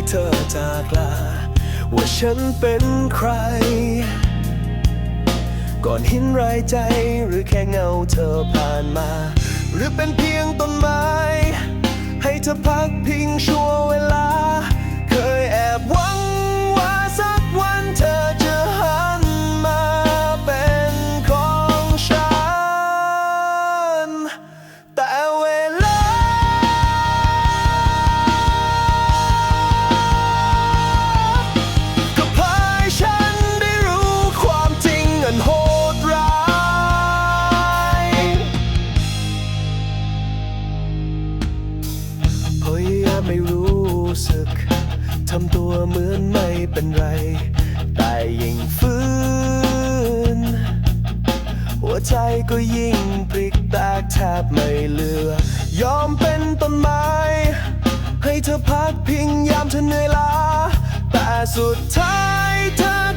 ที่เธอจากลา ว่าฉันเป็นใคร ก่อนหินรายใจหรือแค่เงาเธอผ่านมา หรือเป็นเพียงต้นไม้ ให้เธอพักพิงชั่ว ทำตัวเหมือนไม่เป็นไร แต่ยิ่งฟื้น หัวใจก็ยิ่งพลิกแตกแทบไม่เหลือ ยอมเป็นต้นไม้ ให้เธอพักพิงยามเธอเหนื่อยล้า แต่สุดท้ายเธอ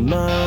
my